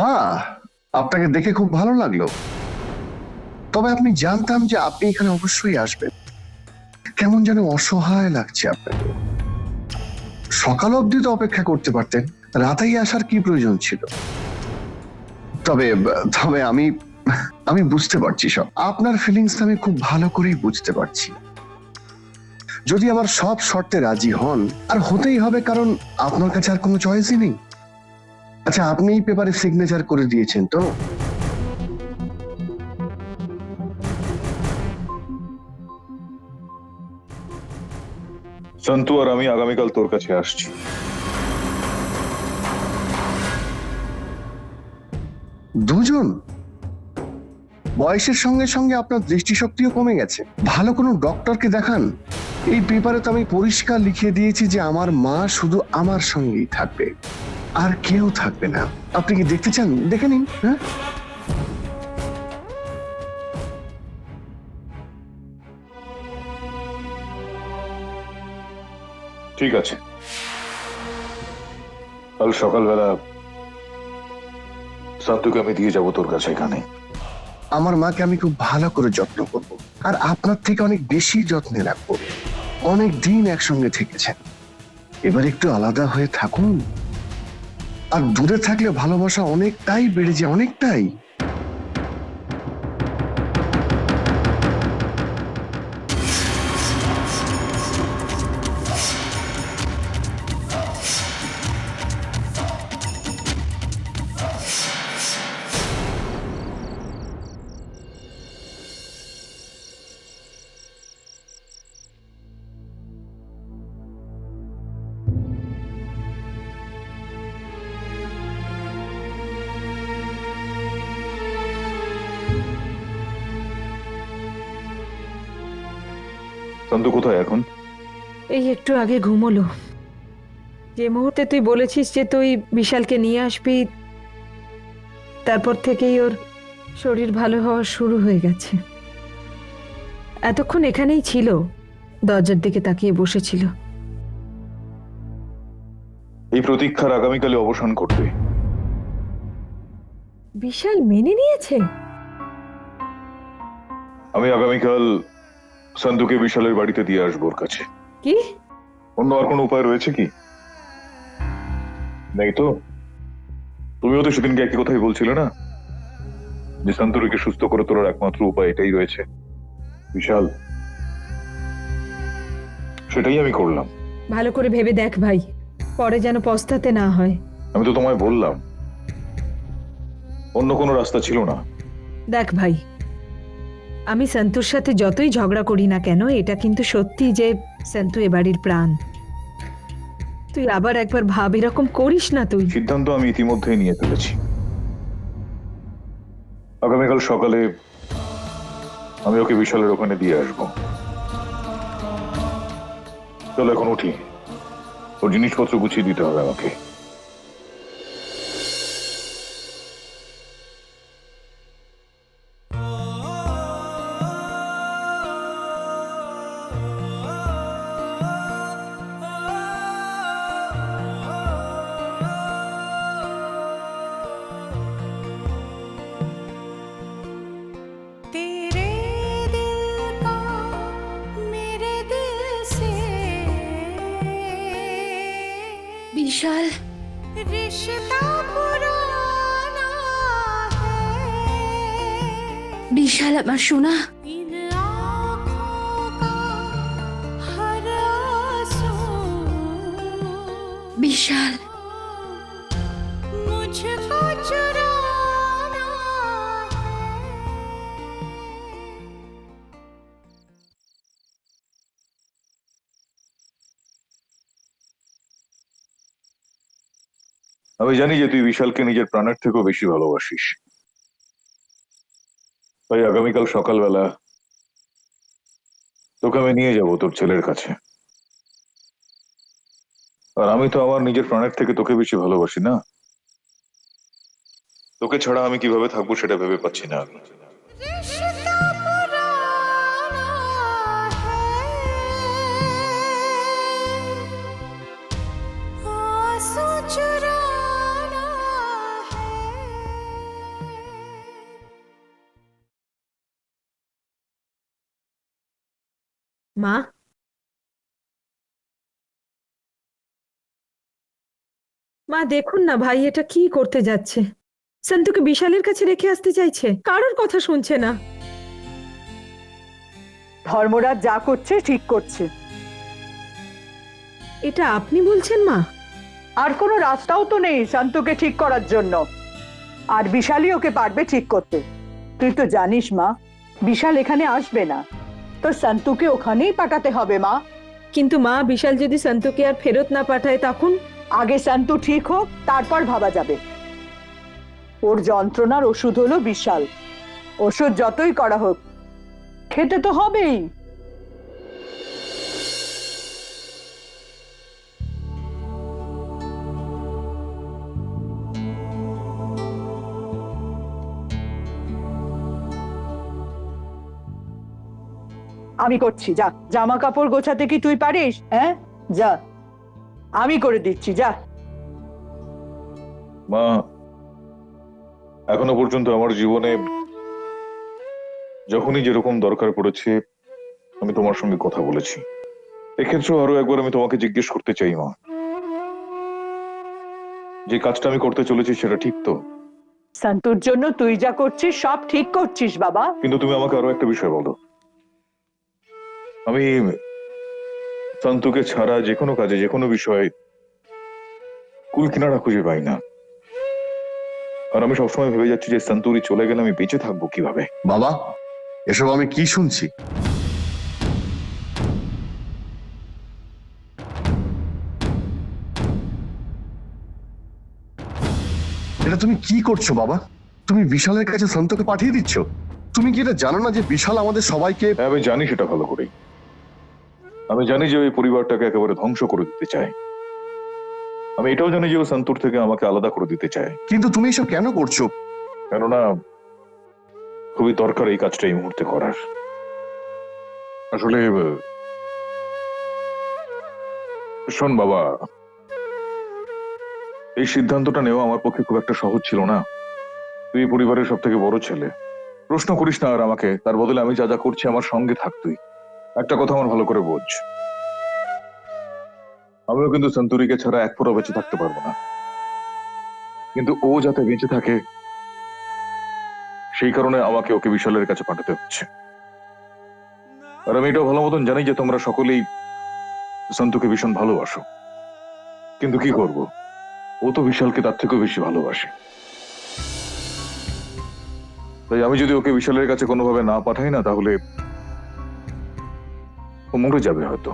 বাহ, আপনাকে দেখে খুব ভালো লাগল। তবে আপনি জানতাম যে আপনি এখানে অবশ্যই আসবেন। কেমন যেন অসহায় লাগছে আপনাকে। সকাল অবধি তো অপেক্ষা করতে পারতেন, রাতেই আসার কি প্রয়োজন ছিল? তবে তবে আমি আমি বুঝতে পারছি সব। আপনার ফিলিংস আমি খুব ভালো করেই বুঝতে পারছি। যদি আমার সব শর্তে রাজি হন, আর হতেই হবে কারণ আপনার কাছে আর কোনো চয়েসই নেই। আচ্ছা আপনি এই পেপারে সিগনেচার করে দিয়েছেন তো? সন্তু আর আমি আগামীকাল তোর কাছে আসছি। দুজন? বয়সের সঙ্গে সঙ্গে আপনার দৃষ্টিশক্তিও কমে গেছে। ভালো কোনো ডক্টরকে দেখান। এই পেপারে তো আমি পরিষ্কার লিখে দিয়েছি যে আমার মা শুধু আমার সঙ্গেই থাকবে। আর কেউ থাকবে না। আপনি কি দেখতে চান? দেখে নিন হ্যাঁ? ঠিক আছে। কাল সকালবেলা সন্তুকে আমি দিয়ে যাব তোর কাছে এখানে। আমার মাকে আমি খুব ভালো করে যত্ন করব। আর আপনার থেকে অনেক বেশি যত্নে রাখব। অনেক দিন একসঙ্গে থেকেছেন। এবার একটু আলাদা হয়ে থাকুন। আর দূরে থাকলে ভালোবাসা অনেকটাই বেড়ে যায় অনেকটাই। সন্তু কোথায় এখন? এই একটু আগে ঘুমোলো। যে মুহূর্তে তুই বলেছিস যে তুই বিশালকে নিয়ে আসবি তারপর থেকেই ওর শরীর ভালো হওয়া শুরু হয়ে গেছে। এতক্ষণ এখানেই ছিল দরজার দিকে তাকিয়ে বসেছিল। এই প্রতীক্ষার আগামীকালে অবসান করবে বিশাল মেনে নিয়েছে? আমি আগামীকাল সন্তুকে বিশালের বাড়িতে দিয়ে আসব ওর কাছে। কি? অন্য আর কোনো উপায় রয়েছে কি? নেই তো? তুমিও তো সেদিনকে একই কথাই বলছিলে না? যে সন্তুরিকে সুস্থ করে তোলার একমাত্র উপায় এটাই রয়েছে। বিশাল সেটাই আমি করলাম। ভালো করে ভেবে দেখ ভাই পরে যেন পস্তাতে না হয়। আমি তো তোমায় বললাম অন্য কোনো রাস্তা ছিল না। দেখ ভাই আমি সন্তুর সাথে যতই ঝগড়া করি না কেন, এটা কিন্তু সত্যি যে সন্তু এ বাড়ির প্রাণ। তুই আবার একবার ভাব, এরকম করিস না তুই। সিদ্ধান্ত আমি ইতিমধ্যেই নিয়ে ফেলেছি। আগামীকাল সকালে আমি ওকে বিশালের ওখানে দিয়ে আসব। চলো এখন উঠি। ওর জিনিসপত্র গুছিয়ে দিতে হবে আমাকে। বিশাল रिश्ता पुराना है বিশাল আমার সোনা इन आँखों का हर आंसू বিশাল मुझको আমি জানি যে তুই বিশালকে নিজের প্রাণের থেকেও বেশি ভালোবাসিস। তাই আগামীকাল সকালবেলা তোকে আমি নিয়ে যাব তোর ছেলের কাছে। আর আমি তো আমার নিজের প্রাণের থেকে তোকে বেশি ভালোবাসি না? তোকে ছাড়া আমি কীভাবে থাকব সেটা ভেবে পাচ্ছি না। মা মা দেখুন না ভাই এটা কি করতে যাচ্ছে? সন্তুকে বিশালের কাছে রেখে আসতে চাইছে। কারোর কথা শুনছে না। ধর্মরাজ যা করছে ঠিক করছে। এটা আপনি বলছেন মা? আর কোনো রাস্তাও তো নেই শান্তকে ঠিক করার জন্য। আর বিশালই ওকে পারবে ঠিক করতে। তুই তো জানিস মা বিশাল এখানে আসবে না। তো সন্তুকে ওখানেই পাঠাতে হবে মা। কিন্তু মা বিশাল যদি সন্তুকে আর ফেরত না পাঠায় তখন? আগে সন্তু ঠিক হোক তারপর ভাবা যাবে। ওর যন্ত্রণার ওষুধ হলো বিশাল। ওষুধ যতই করা হোক খেতে তো হবেই। আমি করছি যা। জামা কাপড় গোছাতে কি তুই পারিস? হ্যাঁ? যা। আমি করে দিচ্ছি যা। মা এখনও পর্যন্ত আমার জীবনে যখনই যেরকম দরকার পড়েছে আমি তোমার সঙ্গে কথা বলেছি। এক্ষেত্রেও আরও একবার আমি তোমাকে জিজ্ঞেস করতে চাই মা। যে কাজটা আমি করতে চলেছি সেটা ঠিক তো? শান্তুর জন্য তুই যা করছিস সব ঠিক করছিস বাবা। কিন্তু তুমি আমাকে আরও একটা বিষয় বলো। আমি সন্তুকে ছাড়া যে কোনো কাজে যে কোনো বিষয়ে কুল কিনারা খুঁজে পাই না। আর আমি সবসময় ভেবে যাচ্ছি যে সন্তুরি চলে গেলে আমি বেঁচে থাকব কীভাবে? বাবা এসব আমি কি শুনছি? এটা তুমি কি করছ বাবা? তুমি বিশালের কাছে সন্তকে পাঠিয়ে দিচ্ছ? তুমি কি এটা জানো না যে বিশাল আমাদের সবাইকে হ্যাঁ আমি জানি সেটা ভালো করেই। আমি জানি যে ওই পরিবারটাকে একেবারে ধ্বংস করে দিতে চায়। আমি এটাও জানি যে ও সন্তুর থেকে আমাকে আলাদা করে দিতে চায়। কিন্তু তুমি এসব কেন করছ? কেননা খুবই দরকার এই কাজটা এই মুহূর্তে করার। আসলে আহ, শোন বাবা এই সিদ্ধান্তটা নেওয়া আমার পক্ষে খুব একটা সহজ ছিল না। তুই এই পরিবারের সব থেকে বড় ছেলে। প্রশ্ন করিস না আর আমাকে তার বদলে আমি যা যা করছি আমার সঙ্গে থাক তুই। একটা কথা আমার ভালো করে বোঝ। আমিও কিন্তু সেঞ্চুরিকে ছাড়া এক ফোঁটা বেঁচে থাকতে পারব না। কিন্তু ও যাতে বেঁচে থাকে, সেই কারণে আমাকে ওকে বিশালের কাছে পাঠাতে হচ্ছে। আর আমি এটাও ভালো মতন জানি যে তোমরা সকলেই সন্তুকে ভীষণ ভালোবাসো। কিন্তু কি করব? ও তো বিশালকে তার থেকেও বেশি ভালোবাসে। তাই আমি যদি ওকে বিশালের কাছে কোনোভাবে না পাঠাই না, তাহলে ও মরে যাবে হয়তো।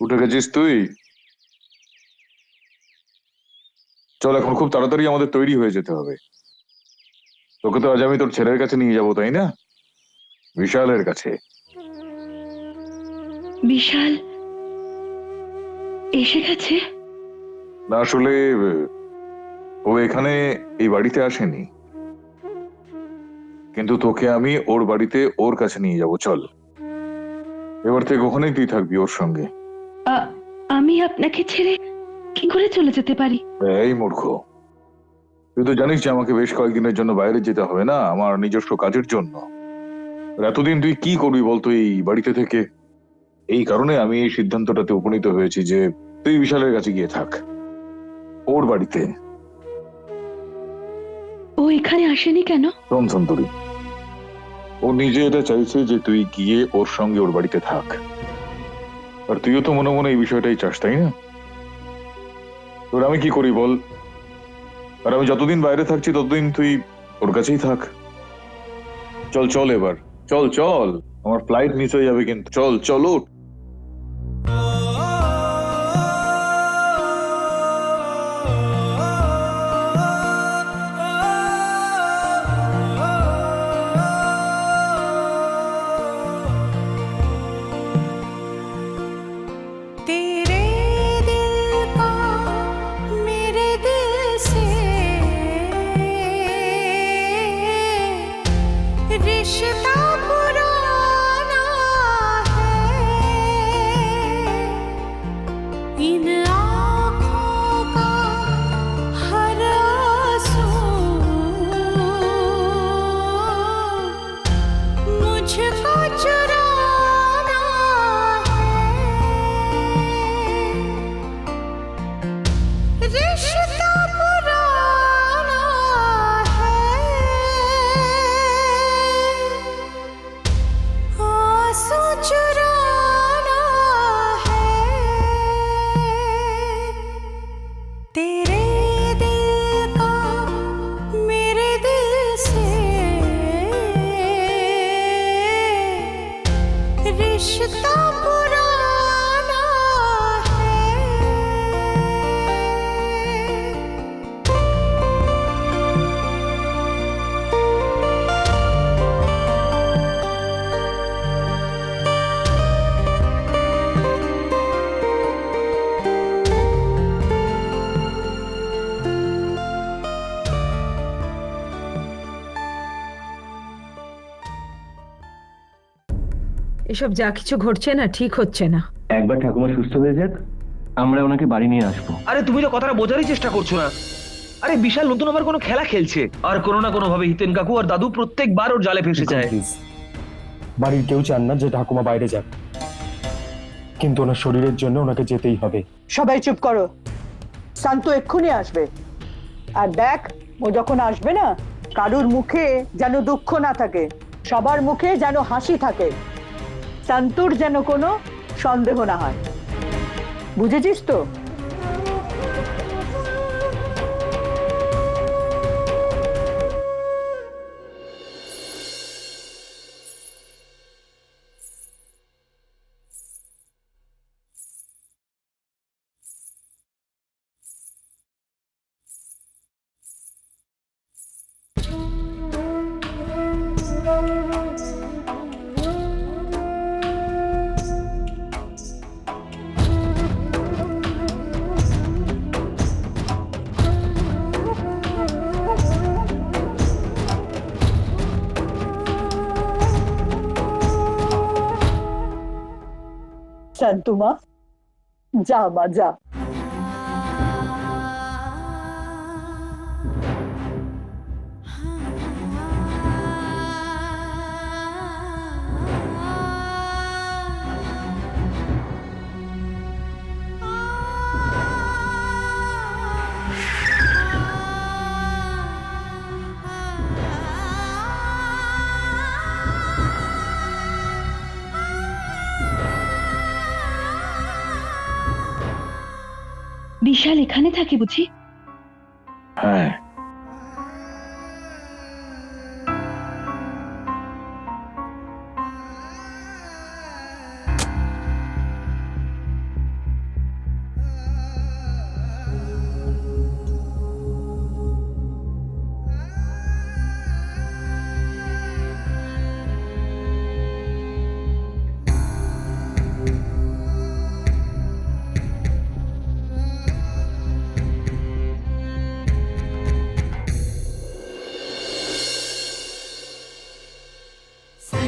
উঠে গেছিস তুই? চল এখন খুব তাড়াতাড়ি আমাদের তৈরি হয়ে যেতে হবে। তোকে তো আজ আমি তোর ছেলের কাছে নিয়ে যাব তাই না? বিশালের কাছে। বিশাল এসে গেছে? না আসলে ও এখানে এই বাড়িতে আসেনি। কিন্তু তোকে আমি ওর বাড়িতে ওর কাছে নিয়ে যাব চল। এবার থেকে ওখানেই তুই থাকবি ওর সঙ্গে। আমি আপনাকে ছেড়ে কি করে চলে যেতে পারি? এই মূর্খ। তুই তো জানিস যে আমাকে বেশ কয়েকদিনের জন্য বাইরে যেতে হবে না আমার নিজস্ব কাজের জন্য। এতদিন তুই কি করবি বলতো এই বাড়িতে থেকে? এই কারণে আমি এই সিদ্ধান্তটাতে উপনীত হয়েছি যে তুই বিশালের কাছে গিয়ে থাক ওর বাড়িতে। ও এখানে আসেনি কেন? শোন সন্তরি ও নিজে এটা চাইছে যে তুই গিয়ে ওর সঙ্গে ওর বাড়িতে থাক। আর তুইও তো মনে মনে এই বিষয়টাই চাস তাই না? তোর আমি কি করি বল? আর আমি যতদিন বাইরে থাকছি, ততদিন তুই ওর কাছেই থাক। চল চল এবার। চল চল। আমার ফ্লাইট মিস হয়ে যাবে কিন্তু। চল চল ওঠ এসব যা কিছু ঘটছে না ঠিক হচ্ছে না। একবার ঠাকুমা সুস্থ হয়ে যাক আমরা ওনাকে বাড়ি নিয়ে আসব। আরে তুমি তো কথাটা বোঝারই চেষ্টা করছ না। আরে বিশাল নতুন আবার কোনো খেলা খেলছে। আর কোনো না কোনো ভাবে হিতেন কাকু আর দাদু প্রত্যেকবার ওর জালে ফেসে যায়। বাড়ির কেউ চান না যে ঠাকুমা বাইরে যাক। কিন্তু ওনার শরীরের জন্য ওনাকে যেতেই হবে। সবাই চুপ করো। শান্ত এক্ষুনি আসবে। আর দেখ ও যখন আসবে না কারুর মুখে যেন দুঃখ না থাকে সবার মুখে যেন হাসি থাকে। শান্তুর যেন কোনো সন্দেহ না হয়। বুঝেছিস তো? শান্তু মা যা মা যা। বিশাল এখানে থাকে বুঝি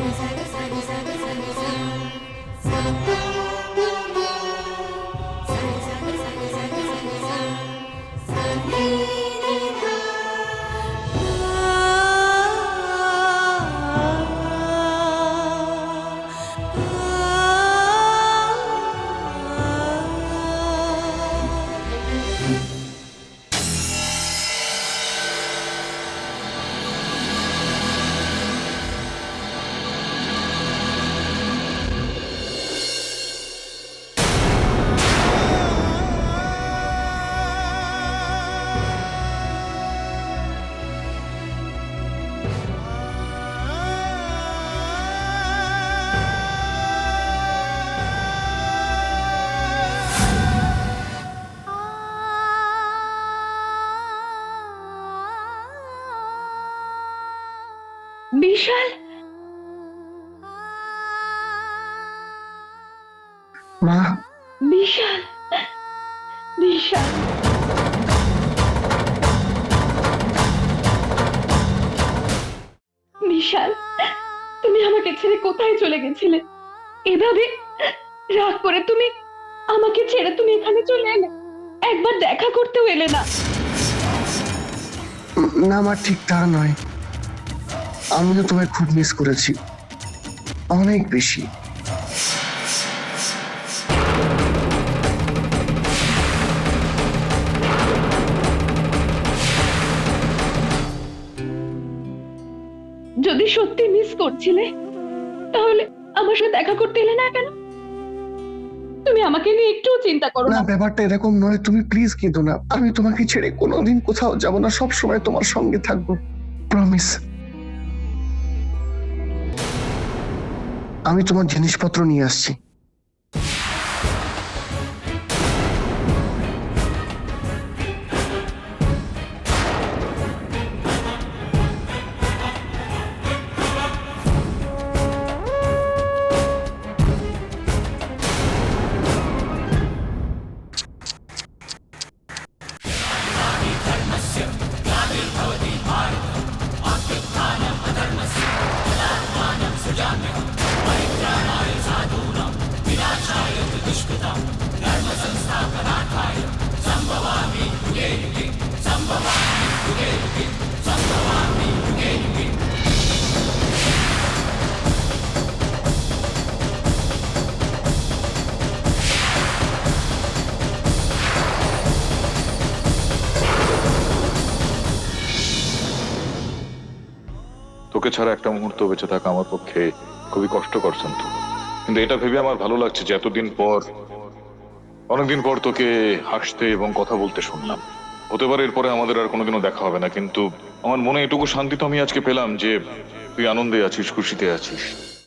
বিশাল বিশাল বিশাল বিশাল তুমি আমাকে ছেড়ে কোথায় চলে গেছিলে? এভাবে রাগ করে তুমি আমাকে ছেড়ে তুমি এখানে চলে এলে? একবার দেখা করতেও এলে না। না, মা, ঠিক তা নয়। আমি তো তোমায় খুব মিস করেছি। অনেক বেশি। যদি সত্যি মিস করছিলে, তাহলে আমার সাথে দেখা করতে এলে না কেন? তুমি আমাকে নিয়ে একটু চিন্তা করো না। ব্যাপারটা এরকম নয়। তুমি প্লিজ কিন্তু না। আমি তোমাকে ছেড়ে কোনোদিন কোথাও যাব না। সব সময় তোমার সঙ্গে থাকব। প্রমিস আমি তোমার জিনিসপত্র নিয়ে আসছি। তোকে ছাড়া একটা মুহূর্ত বেঁচে থাকা আমার পক্ষে খুবই কষ্টকর, সন্তু। কিন্তু এটা ভেবে আমার ভালো লাগছে যে এতদিন পর, অনেকদিন পর তোকে হাসতে এবং কথা বলতে শুনলাম। হতে পারে এরপরে আমাদের আর কোনোদিনও দেখা হবে না, কিন্তু আমার মনে এটুকু শান্তি তো আমি আজকে পেলাম যে তুই আনন্দে আছিস, খুশিতে আছিস।